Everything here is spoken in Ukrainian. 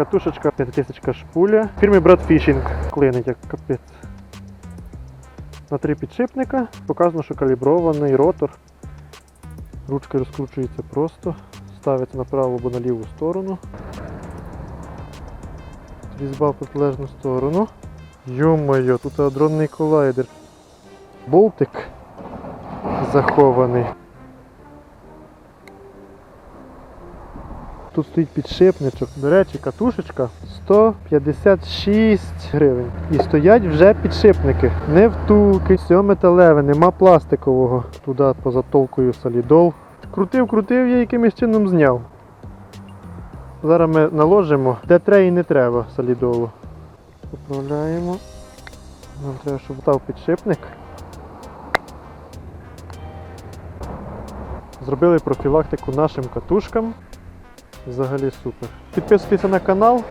Катушечка 5000 шпуля. Фірми Брат Фішінг. Клинить як капець. На три підшипника. Показано, що калібрований ротор. Ручка розкручується просто. Ставиться на праву або на ліву сторону. Різьба в протилежну сторону. Йо-моє, тут адронний колайдер. Болтик захований. Тут стоїть підшипничок. До речі, катушечка 156 гривень. І стоять вже підшипники. Не втулки, все нема пластикового. Туди поза толкою солідол. Крутив, крутив, я якимось чином зняв. Зараз ми наложимо, де треба і не треба солідолу. Поправляємо. Нам треба, щоб став підшипник. Зробили профілактику нашим катушкам. Взагалі супер. Підписуйтесь на канал,